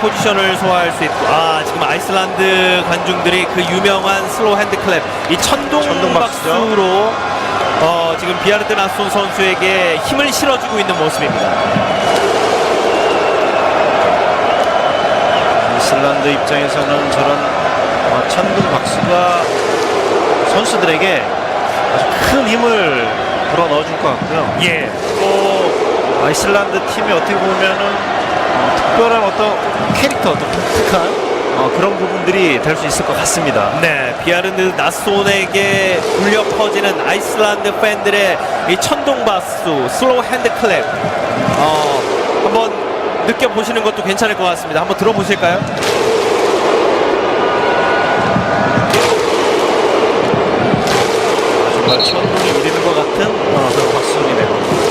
포지션을 소화할 수 있고 아 지금 아이슬란드 관중들이 그 유명한 슬로우 핸드 클랩 이 천둥, 천둥 박수죠. 박수로 어, 지금 비아르트 나손 선수에게 힘을 실어주고 있는 모습입니다. 이슬란드 입장에서는 저런 어, 천둥 박수가 선수들에게 아주 큰 힘을 불어 넣어줄 것 같고요. 예. 또 아이슬란드 팀이 어떻게 보면은 어, 특별한 어떤 캐릭터, 또 독특한 어, 그런 부분들이 될 수 있을 것 같습니다. 네, 비아르드 나손에게 울려 퍼지는 아이슬란드 팬들의 이 천둥 박수, 슬로우 핸드 클랩. 어, 한번 느껴보시는 것도 괜찮을 것 같습니다. 한번 들어보실까요? 정말 천둥이 울리는 것 같은 어, 그런 박수 소리네요.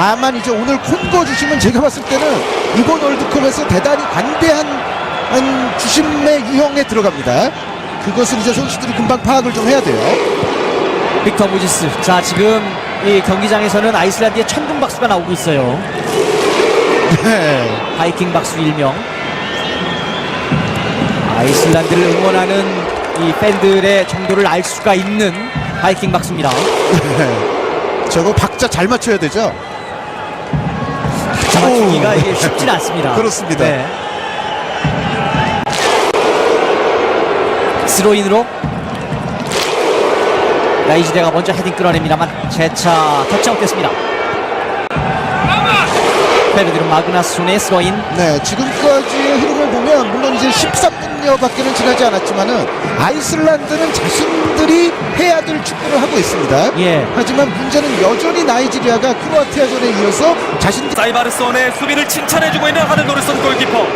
다만 이제 오늘 콘거 주심은 제가 봤을 때는 이번 월드컵에서 대단히 관대한 한 주심의 유형에 들어갑니다. 그것을 이제 선수들이 금방 파악을 좀 해야 돼요. 빅터 무지스. 자, 지금 이 경기장에서는 아이슬란드의 천둥 박수가 나오고 있어요. 네. 바이킹 박수 일명. 아이슬란드를 응원하는 이 팬들의 정도를 알 수가 있는 바이킹 박수입니다. 네. 저거 박자 잘 맞춰야 되죠. 자, 맞추기가 이게 쉽진 않습니다. 그렇습니다. 네. 스로인으로 나이지대가 먼저 헤딩 끌어냅니다만 재차 터치아웃 됐습니다. 페르디로 마그나손의 스로인 네, 지금까지의 흐름을 보면 물론 이제 13분여밖에는 지나지 않았지만은 아이슬란드는 자신들이 해야 될 축구를 하고 있습니다. 예. 하지만 문제는 여전히 나이지리아가 크로아티아전에 이어서 자신들 사이바르손의 수비를 칭찬해주고 있는 하늘노르손 골키퍼.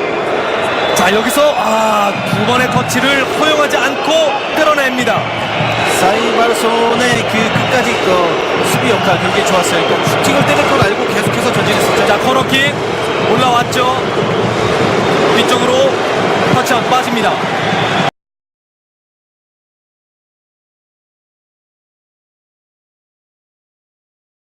자 여기서 아, 두 번의 터치를 허용하지 않고 끌어냅니다. 사이바르손의 그 끝까지 그 수비 역할 굉장히 좋았어요. 그러니까 슈팅을 때릴 걸 알고 계속 해서 전진했었죠. 자 코너킥 올라왔죠. 뒤쪽으로 터치아웃 빠집니다.